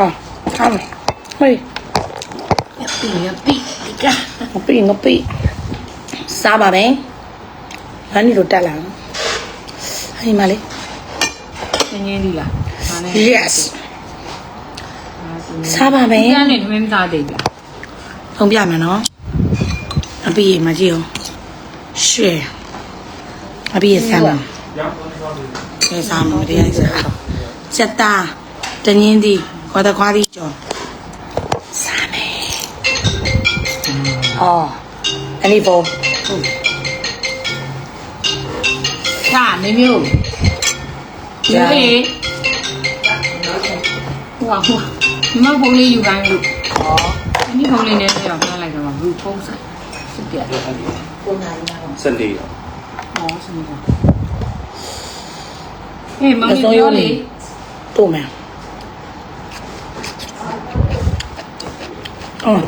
Ah, come. Hey. Yapi, yapi, tika. Yapi, yapi. စားပါမယ်။ဘာနေလို့တက်လာလဲ။အဲဒီမှာလေ။ငင်းငင်းဒီလား။ Yes. စားပါမယ်။ကျန်နေသမင်းမသားသေးဘူး။ထုံပြမယ်နော်။အပီမကြည့်အောင်။ရှယ်။အပီရဆမ်းလား။ရပါပါ။ဆမ်းမတရားစား။စက်တာတင်းင်းဒီ။ ခေါ်တခွားဒီကြော်စားမယ်။အော်အနီဖုံဟာနေမျိုးဒီလေဟွာဟွာဒီမှာဖုန်းလေးယူခိုင်းလို့။အော်အနည်းဖုန်းလေးနဲ့ပြောပြလိုက်တော့ဘူးဖုန်းဆိုင်စစ်ပြတယ်စနေရောဟောစနေကဟေးမမီပြောလေတို့မယ် အော်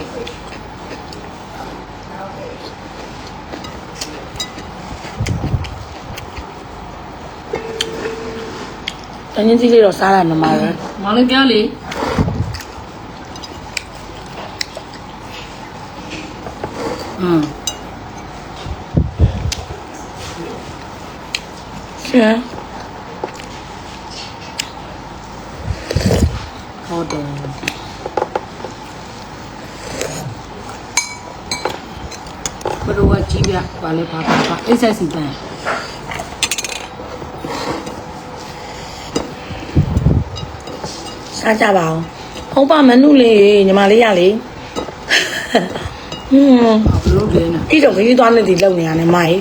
တငင်းကြီးလေးတော့စားရမှာပါပဲမောင်လေးပြောလေ อืมကျန် ဟုတ်တယ်ဘယ်တော့ကြည့်ပြပါလေပါ ပါပါအိဆက်စီတန်စားကြပါအောင်ဟုတ်ပါမနုလေးညီမလေးရလေဟွန်းဘလို့လဲနော်အဲ့တော့ခရီးသွားနေဒီလုံနေရတယ်မိုင်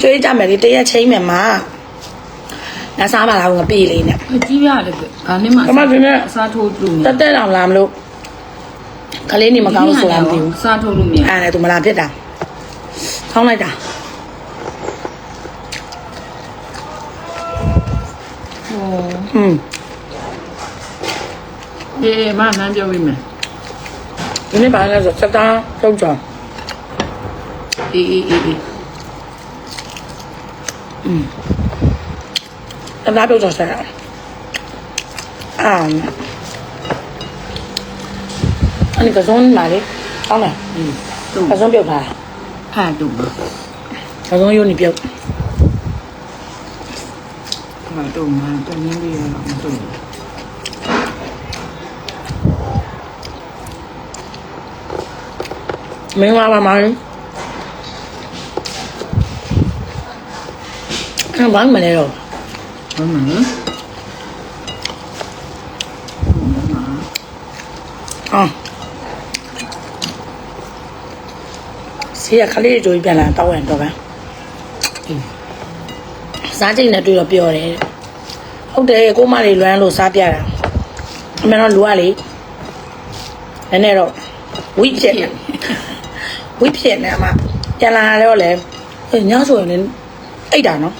ကျွေးကြမယ်လေတရက်ချင်းမယ်မနားစားပါလားငါပြေးလေးနဲ့အကြည့်ရတယ်ကွဘာနဲ့မှအမဒီနဲ့အစားထိုးလို့မတက်တက်အောင်လာမလို့ကလေးနေမကောင်းလို့ဆိုတာမသိဘူးအစားထိုးလို့မရအဲ့ဒါသူမလာဖြစ်တာထောင်းလိုက်တာ ဟောဟွန်းအေးမနမ်းပြောပြီးမယ်ဒီနေ့ပါလဲဆိုစက်သားကျုပ်ကြော်အေးအေးအေးအေးစက်သားကျုပ်ကြော်ဆက်ရအောင်အာအဲ့ဒီကစုံးပါလေကောင်းလားအေးတို့ကစုံးပြုတ်ထားတာဖတ်တို့ပါကစုံးယုံနေပြုတ် ဖတ်တို့မှတနည်းလေးရအောင်တို့မင်းလာပါမင်းအဲ့ဘာမှမလဲတော့ဟုတ်မလားအာစီရခလေးကြိုးပြန်လာတောင်းရင်တော့ကအေး စားချိန်နဲ့တွေ့တော့ပြောတယ်ဟုတ်တယ်ကိုမလေးလွမ်းလို့စားပြတာအမေတော့လူကလေနည်းနည်းတော့ဝိဖြစ်နေဝိဖြစ်နေမှာပြန်လာတော့လေအေးညဆိုရင်လည်းအိတ်တာနော်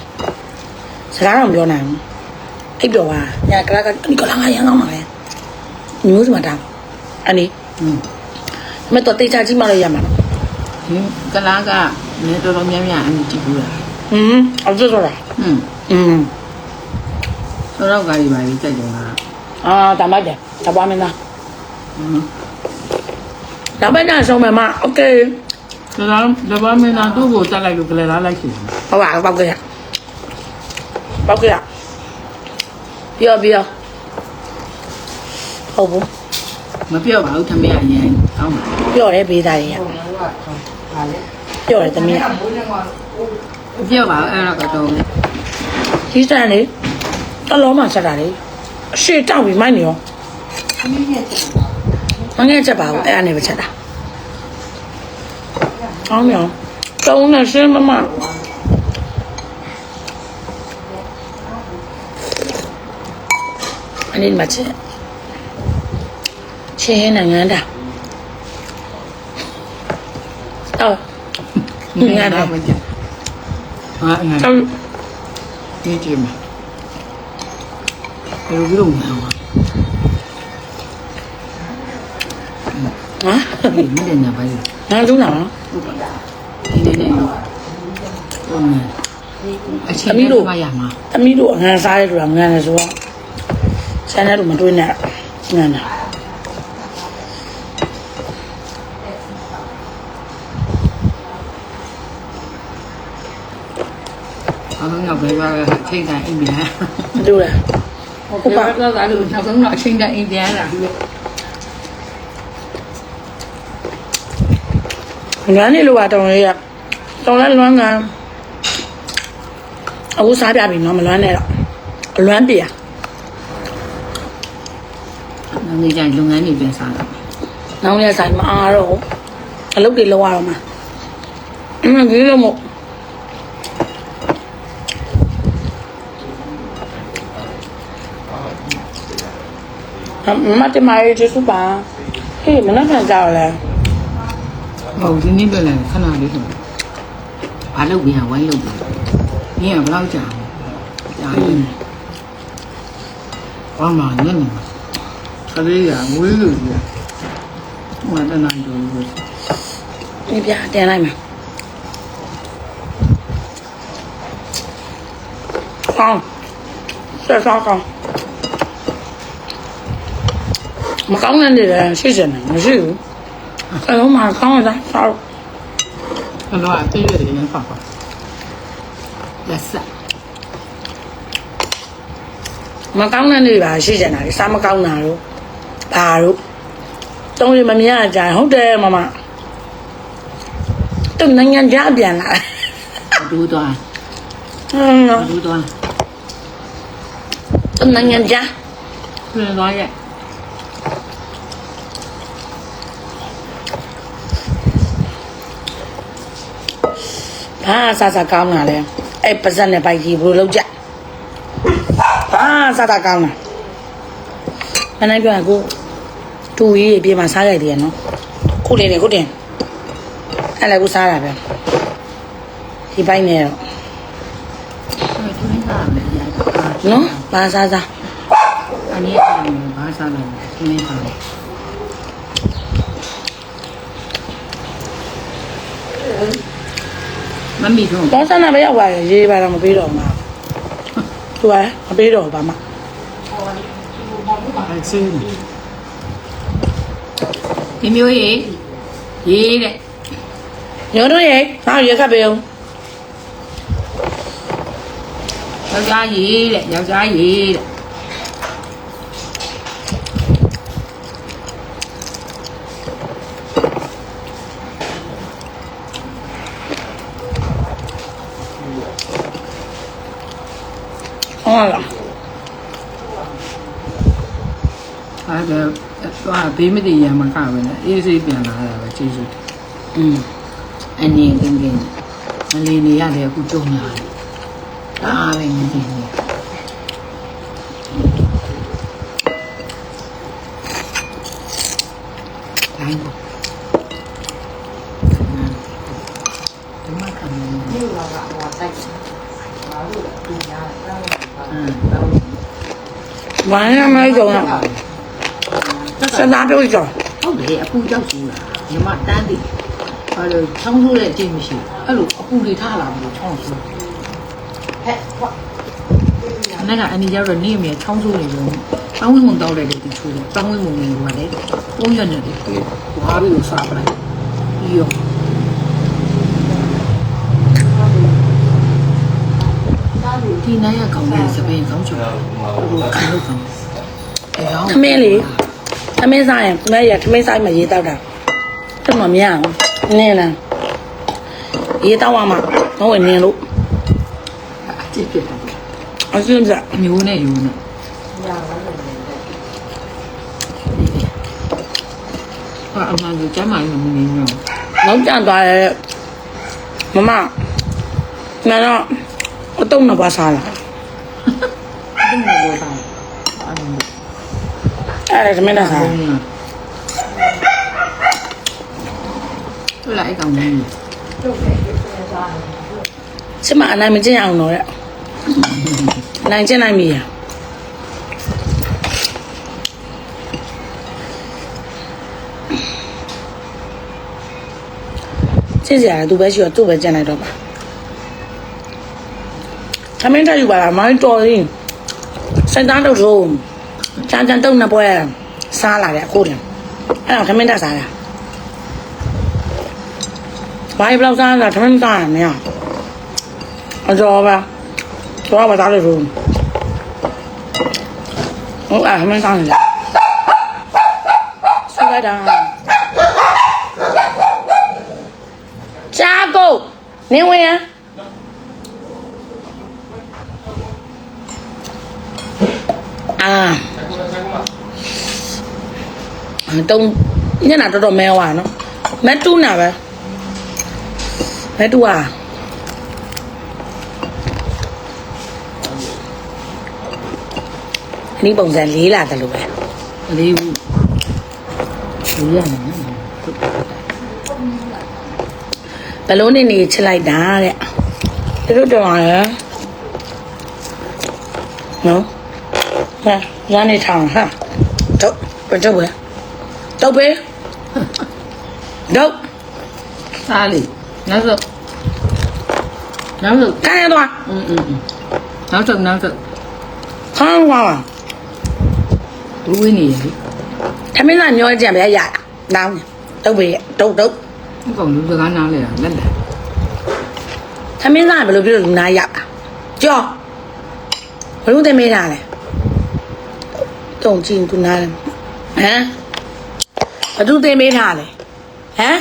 စကားတော့မပြောနိုင်ဘူးအိတ်ပြောပါညာကလာကဒီကလာငါရမ်းကောင်းပါလေမျိုးစမတာအနီอืมမတော်တေချာကြီးမှလည်းရမှာနော်ဟင်ကလားကလည်းတော်တော်များများအမြင်ကြည့်ဘူးလား 嗯，我记住了。嗯嗯，ဆိုတော့ကားဒီမှာကြီးကြိုက်ကြတာ啊，大白的，大白面的，အင်း大白面上面嘛，OK，ဒါတော့ဒါပါမင်းသားသူ့ကိုတက်လိုက်လို့ကလေးသားလိုက်ရှင်好吧，包给呀，包给呀，不要不要，好不？မပြောပါဘူးသမီးကရင်ကောင်းပါ不要来陪他呀，不要来怎么样？ မပြောပါဘူးအဲ့တော့ကတော့ကြီးစံလေတလုံးမှဆက်တာလေအရှိတောက်ပြီးမိုက်နေရောမငဲ့ချက်ပါဘူးအဲ့အနေပဲချက်တာကောင်းမြောင်တုံးနဲ့ရှင်းမမအနေမှာချက်ချင်းနိုင်ငံတာအော်ငါတော့မကြဟာငါတောက် ဒီကြည့်မှာဘယ်လိုလုပ်မှာလဲဟာဒီမင်းညာပါလေငါလူနာနော်ဟုတ်ပါဒီနေ့နေ့ဟုတ်မယ်အချင်းမရမှာသမီးတို့ငန်းစားရဲဆိုတာငန်းတယ်ဆိုတော့ဆန်းတဲ့လူမတွေးနဲ့ငန်းတာ နောက်ဆုံးတော့ဘယ်ပါအချိန်တိုင်းအိမ်ပြန်မတူလားဟုတ်ပါတော့ဒါလို့နောက်ဆုံးတော့အချိန်တိုင်းအိမ်ပြန်လာပြီးလွမ်းနေလို့ပါတောင်းလေးကတောင်းလဲလွမ်းကအခုစားပြပြီနော်မလွမ်းနဲ့တော့အလွမ်းပြရနောက်နေ့ကျရင်လုပ်ငန်းတွေပြန်စားတာနောက်ရက်ဆိုင်မအားတော့ဘူးအလုပ်တွေလုပ်ရတော့မှာအင်းဒီလိုမို့ မမတမရီကျေးဇူးပါဟေးမနှက်ခံကြရလဲဟုတ်ဒီနေ့ပြန်လာခဏလေးဆိုဘာလုပ်ပြန်ဝိုင်းလုပ်ပြန်နင်းကဘယ်လောက်ကြာကြာရင်ဘာမှညနေခလေးကဝေးလို့ကြီးဟိုတန်းတန်းတို့ဘူးဒီပြတင်လိုက်မယ်ကောင်းဆက်စားကောင်း မကောင်းတဲ့နေရာရှိစင်တယ်မရှိဘူးအဲတော့မှကောင်းတာစားဘယ်တော့အသေးရတယ်ရမ်းပါပါလက်ဆက်မကောင်းတဲ့နေပါရှိစင်တာလေစားမကောင်းတာတို့ဘာတို့တုံးရမမြင်ကြဟုတ်တယ်မမတုံးနိုင်ငံကြပြန်လာဒူးသွားဟင်းဒူးသွားတုံးနိုင်ငံကြပြန်သွားရဲ့ ဘာစားစားကောင်းတာလဲအဲ့ပါဇက်နဲ့ပိုက်ကြီးဘယ်လိုလုပ်ကြဘာစားစားကောင်းတာမနိုင်ပြောရင်ကိုတူကြီးပြေးမှာစားကြတယ်နော်ခုတင်နေခုတင်အဲ့လည်းကိုစားတာပဲဒီပိုက်နဲ့တော့အဲ့ဒီသားမယ်ရတာနော်ဘာစားစားအနည်းအများဘာစားလိုက်ဒီနေ့ပါ မမီတော့ဘောဆန္ဒပဲရောက်ပါတယ်ရေးပါတော့မပေးတော့မှာသူကမပေးတော့ဘာမှအဲ့ချင်းဒီမျိုးရေးရေးတဲ့ညိုတို့ရဲ့ငါရွက်ခတ်ပေးအောင်ယောက်ျားရေးတဲ့ယောက်ျားရေးတဲ့ဟုတ်လား အဲ့ဒါသွား ဘေးမတည်ရမှာခပဲနဲ့အေးစိပြန်လာတာပဲကျေးဇူးတင်อืมအနည်းကင်းကင်းမလီနေရတယ်အခုကြုံရတယ်ဒါပဲငင်းနေတိုင်းကိုဒီမှာကမ်းနေတယ်ဝိုင်းရမိုက်ကောင်က စနာပြောကြဟုတ်တယ်အပူကြောက်ဘူးလားညီမတန်းတည်ဘာလို့ချောင်းဆိုးတဲ့အကျင့်မရှိအဲ့လိုအပူတွေထားလာပြီးချောင်းဆိုးဟဲ့အဲ့ကအန်ဒီရောက်တော့နေမြေချောင်းဆိုးနေလို့ပန်းဝင်းမုံတောက်လိုက်တယ်ဒီချိုးတယ်ပန်းဝင်းမုံနေဟိုကလေပုံရနေတယ်ဝါပြီးတော့စားပလိုက်ပြီးရောဒီနိုင်ရကောင်းတဲ့စပင်းကောင်းချော်ဟိုခံလို့ကောင်းအဲတော့ထမင်းလေ ထမင်းစားရင်ခမဲရထမင်းစားမှရေးတော့တာတော့မမြအောင်နင်းလားရေးတော့မှမဟုတ်ဝင်နင်းလို့အကျစ်ဖြစ်တယ်အစင်းစားအမျိုးနဲ့ယူနဲ့ဟာအမှန်ကိုကျမ်းမာရေးမနေညောနောက်ကျသွားတယ်မမငါတော့အတုံးနှစ်ပါးစားလာအဲ့ဒါကိုတော့အဲ့ဒါ အဲ့ဒါထမင်းနဲ့စားဟုတ်လားအဲ့ကောင်ကြီးစမအနိုင်မကျင့်အောင်တော့တဲ့နိုင်ကျင့်နိုင်ပြီရစစ်စရာသူပဲရှိတော့သူ့ပဲကျင့်လိုက်တော့ပါထမင်းတက်ယူပါလားမိုင်းတော်ရင်စက်သားတော့ထုံး ချမ်းချမ်းတုံးနှစ်ပွဲစားလာတယ်အခုတည်းအဲ့တော့ထမင်းတက်စားတာဘာဘလောက်စားတာထမင်းစားရမရအကျော်ပါဆိုတော့မသားလို့ဘူးဟုတ်အာမင်းကောင်းတယ်ဆိုလိုက်တာဂျာကိုနင်းဝင်ရအာ တုံးညနာတော်တော်မဲဝါနော်မတူးနာပဲမတူးอ่ะအနည်းပုံစံလေးလာတယ်လို့ပဲလေးဘူးလူရမယ်နော်ဘလုံးနေနေချစ်လိုက်တာတဲ့သူတို့တော်ရယ်နော်ဟာရန်နေထောင်ဟာတော့ဘယ်တော့ပဲ တော့ပဲတော့ စားလေနောက်ဆုံးနောက်ဆုံး ကန်ရတော့ อืมอืมနောက်ဆုံးနောက်ဆုံး ခေါင်းဝါ ဘူးဝင်းနေရလေ ထမင်းသားမျောကြံပဲရတာနောင်းတော့ပဲတော့တော့ ဒီကောင်လူစကားနားလဲတာလက်လက် ထမင်းသားဘယ်လိုဖြစ်လို့လူနာရတာကြောဘလို့တင်မေးတာလဲတုံကြည့်သူနားဟမ် ဘသူတင်မေးတာလဲဟမ်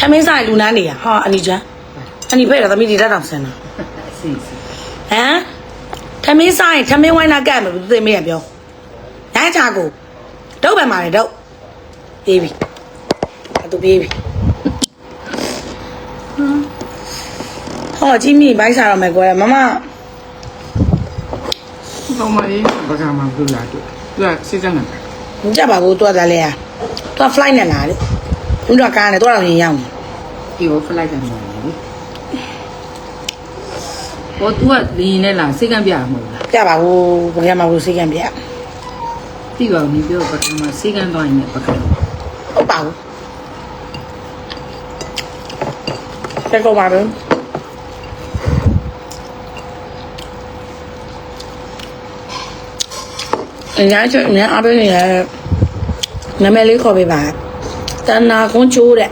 ထမင်းစားလူနာနေရဟာအနီချမ်းအနီဖဲ့တော့သမီးဒီတက်တောင်ဆင်းတာစီစီဟမ်ထမင်းစားရင်ထမင်းဝိုင်းနာကတ်မယ်ဘသူတင်မေးရပြောရိုင်းချာကိုတုတ်ပဲမာတယ်တုတ်ပြေးပြီအတူပြေးပြီဟောကြီးမိဘိုက်စားတော့မယ်ကွယ်မမဒီကောင်မလေးဘကမှာဘူးလားတူသူကစိတ်ကန်းတယ်မကြပါဘူးတွားသားလဲရ တွား flight နဲ့လာလေဘုရားကားနဲ့တွားတော့ရင်ရောက်နေဒီကိုဖလိုက်တယ်မှာလေဟော तू ကလင်းနဲ့လားစိတ်ကန်းပြမှာမဟုတ်လားကြပါဘူးဘုရားမဘူးစိတ်ကံပြတိပါဘူးပြောဘကမှာစိတ်ကန်းသွားရင်လည်းဘကဟုတ်ပါဘူးတက်ကောပါဘူးအညာချအညာအပေးနေရ နာမည်လေးခေါ်ပေးပါတဏ္နာခွန်ချိုးတဲ့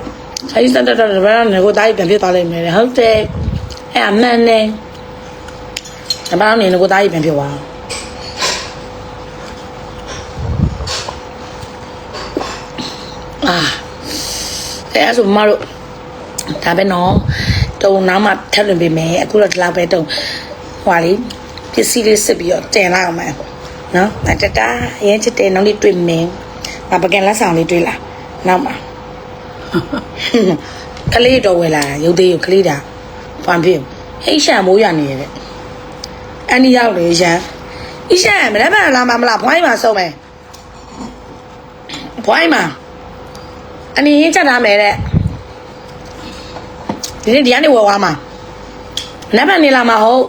အဲဒီစက်တက်တက်ဘယ်တော့ငကိုတားကြီးပြန်ဖြစ်သွားလိမ့်မယ်တဲ့ဟုတ်တယ်အဲ့အမှန်နဲ့တပန်းနေငကိုတားကြီးပြန်ဖြစ်သွားအာအဲ့ဆိုမမတို့ဒါပဲနော်တုံနားမှာထပ်လွင်ပေးမယ်အခုတော့ဒီလောက်ပဲတုံဟွာလေးပစ္စည်းလေးစစ်ပြီးတော့တင်လိုက်အောင်မယ်နော်တတတာအရင်ချစ်တယ်နောက်လေးတွေ့မယ် ငါပကံလက်ဆောင်လေးတွေ့လားနောက်မှာကလေးတော့ဝယ်လာတာရုပ်သေးရုပ်ကလေးတာဖန်ဖြစ်ဟိတ်ရှံမိုးရနေရတဲ့အန်ဒီရောက်လေရှံအရှံမနေ့ကလာမမလားဘွိုင်းမှာဆုံးမယ်ဘွိုင်းမှာအန်ဒီရင်းချက်ထားမယ်တဲ့ဒီနေ့ဒီကနေဝယ်သွားမှာမနေ့ကနေလာမှာဟုတ်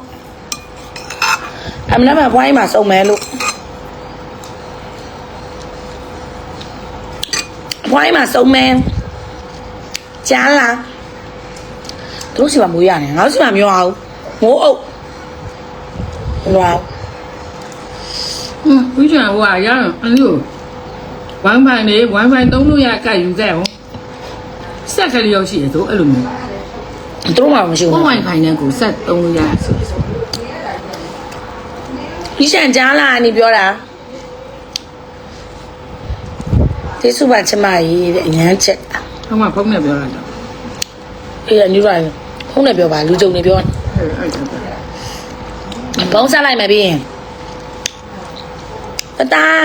အမနေ့ကဘွိုင်းမှာဆုံးမယ်လို့ ဘွိုင်းမှာဆုံးမယ်ကြားလားသူတို့စီမှာမိုးရနေငါတို့စီမှာမျိုးအောင်မိုးအုပ်ဘယ်လိုအောင်ဟွန်းဘူးချင်ဟိုကရအောင်အန်လို့ဝမ်ဖိုင်နေဝမ်ဖိုင်သုံးလို့ရကယူခဲ့အောင်ဆက်ကလေးရောက်ရှိရဆိုအဲ့လိုမျိုးသူတို့မှမရှိဘဘူးဝိုင်ဖိုင်နဲ့ကိုဆက်သုံးလို့ရဆိုဆိုဒီရှန်ကြားလားအနီပြောတာ ဒီစုပါချမကြီးတဲ့အញ្ញမ်းချက်ဟောမှာဖုန်းနဲ့ပြောတာတော့အေးအညူရိုင်းဖုန်းနဲ့ပြောပါလူကြုံနေပြောအဲ့အဲ့ဒါဘုံစားလိုက်မယ်ပြီးရင်တတား